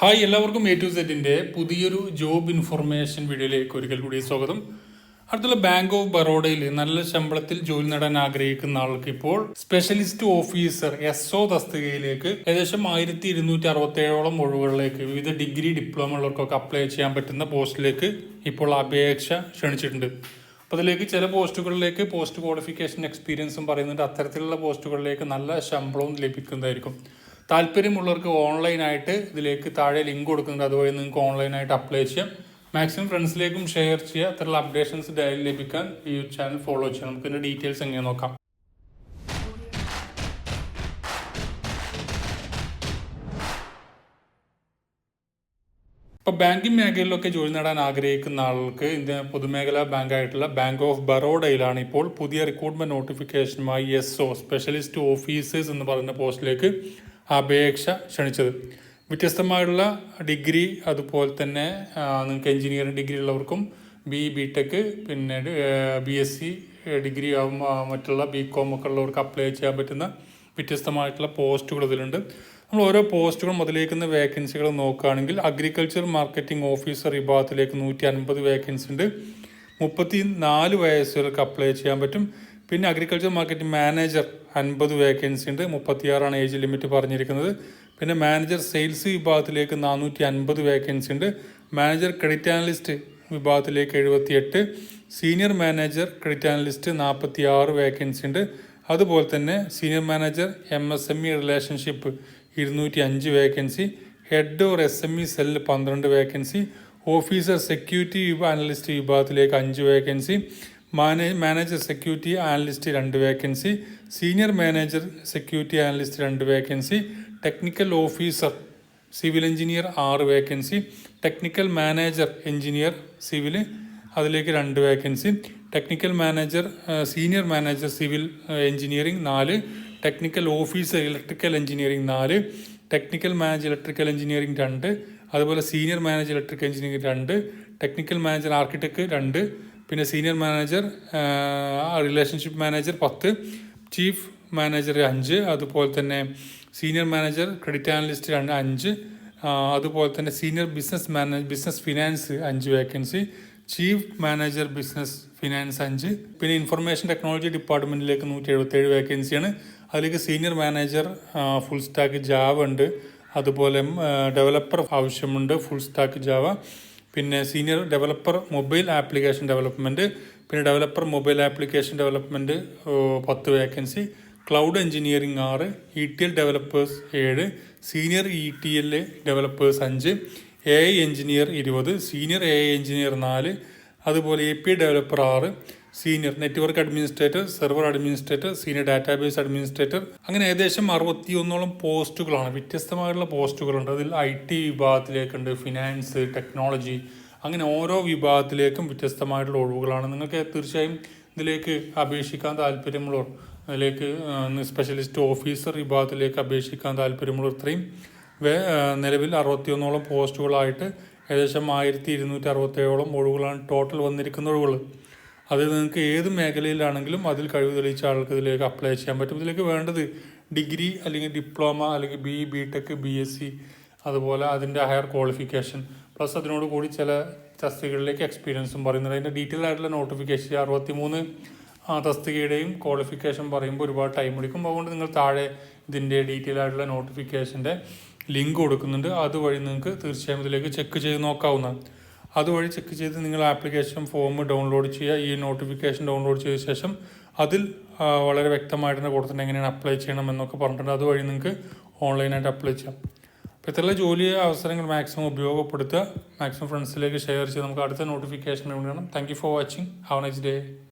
Hi എല്ലാവർക്കും A to സെറ്റിന്റെ പുതിയൊരു ജോബ് ഇൻഫർമേഷൻ വീഡിയോയിലേക്ക് ഒരിക്കൽ കൂടി സ്വാഗതം. അടുത്തുള്ള ബാങ്ക് ഓഫ് ബറോഡയിൽ നല്ല ശമ്പളത്തിൽ ജോലി നേടാൻ ആഗ്രഹിക്കുന്ന ആൾക്ക് ഇപ്പോൾ സ്പെഷ്യലിസ്റ്റ് ഓഫീസർ എസ് ഒ തസ്തികയിലേക്ക് ഏകദേശം ആയിരത്തി ഇരുന്നൂറ്റി അറുപത്തി ഏഴോളം ഒഴിവുകളിലേക്ക് വിവിധ ഡിഗ്രി ഡിപ്ലോമ ഉള്ളവർക്കൊക്കെ അപ്ലൈ ചെയ്യാൻ പറ്റുന്ന പോസ്റ്റിലേക്ക് ഇപ്പോൾ അപേക്ഷ ക്ഷണിച്ചിട്ടുണ്ട്. അപ്പോൾ അതിലേക്ക് ചില പോസ്റ്റുകളിലേക്ക് പോസ്റ്റ് ക്വാളിഫിക്കേഷൻ എക്സ്പീരിയൻസും പറയുന്നുണ്ട്. അത്തരത്തിലുള്ള പോസ്റ്റുകളിലേക്ക് നല്ല ശമ്പളവും ലഭിക്കുന്നതായിരിക്കും. താല്പര്യമുള്ളവർക്ക് ഓൺലൈനായിട്ട് ഇതിലേക്ക് താഴെ ലിങ്ക് കൊടുക്കുന്നുണ്ട്. അതുവഴി നിങ്ങൾക്ക് ഓൺലൈനായിട്ട് അപ്ലൈ ചെയ്യാം. മാക്സിമം ഫ്രണ്ട്സിലേക്കും ഷെയർ ചെയ്യുക അത്തരമുള്ള അപ്ഡേഷൻസ് ഡയറി ലഭിക്കാൻ ഈ ചാനൽ ഫോളോ ചെയ്യാം. നമുക്ക് ഇതിന്റെ ഡീറ്റെയിൽസ് എങ്ങനെ നോക്കാം. ഇപ്പോൾ ബാങ്കിങ് മേഖലയിലൊക്കെ ജോലി നേടാൻ ആഗ്രഹിക്കുന്ന ആൾക്ക് ഇന്ത്യ പൊതുമേഖലാ ബാങ്കായിട്ടുള്ള ബാങ്ക് ഓഫ് ബറോഡയിലാണ് ഇപ്പോൾ പുതിയ റിക്രൂട്ട്മെന്റ് നോട്ടിഫിക്കേഷനുമായി എസ് ഒ സ്പെഷ്യലിസ്റ്റ് ഓഫീസേഴ്സ് എന്ന് പറയുന്ന പോസ്റ്റിലേക്ക് അപേക്ഷ ക്ഷണിച്ചത്. വ്യത്യസ്തമായുള്ള ഡിഗ്രി അതുപോലെ തന്നെ നിങ്ങൾക്ക് എഞ്ചിനീയറിംഗ് ഡിഗ്രി ഉള്ളവർക്കും ബി ബി ടെക് പിന്നെ ബി എസ് സി ഡിഗ്രി മറ്റുള്ള ബി കോം ഒക്കെ ഉള്ളവർക്ക് അപ്ലൈ ചെയ്യാൻ പറ്റുന്ന വ്യത്യസ്തമായിട്ടുള്ള പോസ്റ്റുകൾ ഇതിലുണ്ട്. നമ്മൾ ഓരോ പോസ്റ്റുകളും അതിലേക്കുന്ന വേക്കൻസികൾ നോക്കുകയാണെങ്കിൽ അഗ്രികൾച്ചർ മാർക്കറ്റിംഗ് ഓഫീസർ വിഭാഗത്തിലേക്ക് നൂറ്റി അൻപത് വേക്കൻസി ഉണ്ട് മുപ്പത്തി നാല് വയസ്സുകൾക്ക് അപ്ലൈ ചെയ്യാൻ പറ്റും. പിന്നെ അഗ്രികൾച്ചർ മാർക്കറ്റ് മാനേജർ അൻപത് വേക്കൻസി ഉണ്ട്. മുപ്പത്തിയാറാണ് ഏജ് ലിമിറ്റ് പറഞ്ഞിരിക്കുന്നത്. പിന്നെ മാനേജർ സെയിൽസ് വിഭാഗത്തിലേക്ക് നാനൂറ്റി അൻപത് വേക്കൻസി ഉണ്ട്. മാനേജർ ക്രെഡിറ്റ് അനലിസ്റ്റ് വിഭാഗത്തിലേക്ക് എഴുപത്തിയെട്ട്. സീനിയർ മാനേജർ ക്രെഡിറ്റ് അനലിസ്റ്റ് നാൽപ്പത്തി ആറ് വേക്കൻസി ഉണ്ട്. അതുപോലെ തന്നെ senior manager M S M E relationship ഇരുന്നൂറ്റി അഞ്ച് vacancy head or S M E cell പന്ത്രണ്ട് വേക്കൻസി ഓഫീസർ സെക്യൂരിറ്റി അനലിസ്റ്റ് വിഭാഗത്തിലേക്ക് അഞ്ച് vacancy manage manager security analyst രണ്ട് vacancy senior manager security analyst രണ്ട് vacancy technical officer civil engineer ആറ് vacancy technical manager engineer civil അതിലേക്ക് രണ്ട് vacancy technical manager senior manager civil engineering നാല് technical officer electrical engineering നാല് technical manager electrical engineering രണ്ട് അതുപോലെ senior manager electrical engineering രണ്ട് technical manager architect രണ്ട് പിന്നെ സീനിയർ മാനേജർ റിലേഷൻഷിപ്പ് മാനേജർ പത്ത് ചീഫ് മാനേജർ അഞ്ച് അതുപോലെ തന്നെ സീനിയർ മാനേജർ ക്രെഡിറ്റ് അനലിസ്റ്റ് രണ്ട് അഞ്ച് അതുപോലെ തന്നെ senior business manage business finance അഞ്ച് vacancy chief manager business finance അഞ്ച് പിന്നെ ഇൻഫർമേഷൻ ടെക്നോളജി ഡിപ്പാർട്ട്മെന്റിലേക്ക് നൂറ്റി എഴുപത്തേഴ് വേക്കൻസിയാണ് അതിലേക്ക് senior manager full stack Java ഉണ്ട്. അതുപോലെ ഡെവലപ്പർ ആവശ്യമുണ്ട് ഫുൾ സ്റ്റാക്ക് ജാവ പിന്നെ senior developer mobile application development പിന്നെ ഡെവലപ്പർ മൊബൈൽ ആപ്ലിക്കേഷൻ ഡെവലപ്മെന്റ് പത്ത് വേക്കൻസി ക്ലൗഡ് എഞ്ചിനീയറിംഗ് ആറ് ഇ ടി എൽ ഡെവലപ്പേഴ്സ് ഏഴ് senior E T L developers അഞ്ച് എ ഐ എഞ്ചിനീയർ ഇരുപത് സീനിയർ എ ഐ എഞ്ചിനീയർ നാല് അതുപോലെ A P developer ആറ് senior network administrator server administrator senior database administrator. അങ്ങനെ ഏകദേശം അറുപത്തി ഒന്നോളം പോസ്റ്റുകളാണ്. വ്യത്യസ്തമായിട്ടുള്ള പോസ്റ്റുകളുണ്ട്. അതിൽ ഐ ടി വിഭാഗത്തിലേക്കുണ്ട് ഫിനാൻസ് ടെക്നോളജി അങ്ങനെ ഓരോ വിഭാഗത്തിലേക്കും വ്യത്യസ്തമായിട്ടുള്ള ഒഴിവുകളാണ്. നിങ്ങൾക്ക് തീർച്ചയായും ഇതിലേക്ക് അപേക്ഷിക്കാൻ താല്പര്യമുള്ളവർ അതിലേക്ക് സ്പെഷ്യലിസ്റ്റ് ഓഫീസർ വിഭാഗത്തിലേക്ക് അപേക്ഷിക്കാൻ താല്പര്യമുള്ളവർ ഇത്രയും നിലവിൽ അറുപത്തിയൊന്നോളം പോസ്റ്റുകളായിട്ട് ഏകദേശം ആയിരത്തി ഇരുന്നൂറ്റി അറുപത്തേഴോളം ഒഴിവുകളാണ് ടോട്ടൽ വന്നിരിക്കുന്ന ഒഴിവുകൾ. അത് നിങ്ങൾക്ക് ഏത് മേഖലയിലാണെങ്കിലും അതിൽ കഴിവ് തെളിയിച്ച ആൾക്ക് ഇതിലേക്ക് അപ്ലൈ ചെയ്യാൻ പറ്റും. ഇതിലേക്ക് വേണ്ടത് ഡിഗ്രി അല്ലെങ്കിൽ ഡിപ്ലോമ അല്ലെങ്കിൽ B B tech B S C അതുപോലെ അതിന്റെ ഹയർ ക്വാളിഫിക്കേഷൻ പ്ലസ് അതിനോട് കൂടി ചില തസ്തികകളിലേക്ക് എക്സ്പീരിയൻസും പറയുന്നത് അതിന്റെ ഡീറ്റെയിൽ ആയിട്ടുള്ള നോട്ടിഫിക്കേഷൻ അറുപത്തി മൂന്ന് തസ്തികയുടെയും ക്വാളിഫിക്കേഷൻ പറയുമ്പോൾ ഒരുപാട് ടൈം എടുക്കും. അതുകൊണ്ട് നിങ്ങൾ താഴെ ഇതിന്റെ ഡീറ്റെയിൽ ആയിട്ടുള്ള നോട്ടിഫിക്കേഷന്റെ ലിങ്ക് കൊടുക്കുന്നുണ്ട്. അതുവഴി നിങ്ങൾക്ക് തീർച്ചയായും ഇതിലേക്ക് ചെക്ക് ചെയ്ത് നോക്കാവുന്നതാണ്. അതുവഴി ചെക്ക് ചെയ്ത് നിങ്ങൾ ആപ്ലിക്കേഷൻ ഫോം ഡൗൺലോഡ് ചെയ്യുക. ഈ നോട്ടിഫിക്കേഷൻ ഡൗൺലോഡ് ചെയ്ത ശേഷം അതിൽ വളരെ വ്യക്തമായിട്ട് കൊടുത്തിട്ടുണ്ട് എങ്ങനെയാണ് അപ്ലൈ ചെയ്യണം എന്നൊക്കെ പറഞ്ഞിട്ടുണ്ട്. അതുവഴി നിങ്ങൾക്ക് ഓൺലൈനായിട്ട് അപ്ലൈ ചെയ്യാം. അപ്പോൾ ഇത്തരത്തിലുള്ള ജോലി അവസരങ്ങൾ മാക്സിമം ഉപയോഗപ്പെടുത്തുക. മാക്സിമം ഫ്രണ്ട്സിലേക്ക് ഷെയർ ചെയ്ത് നമുക്ക് അടുത്ത നോട്ടിഫിക്കേഷൻ വേണം thank you for watching have nice day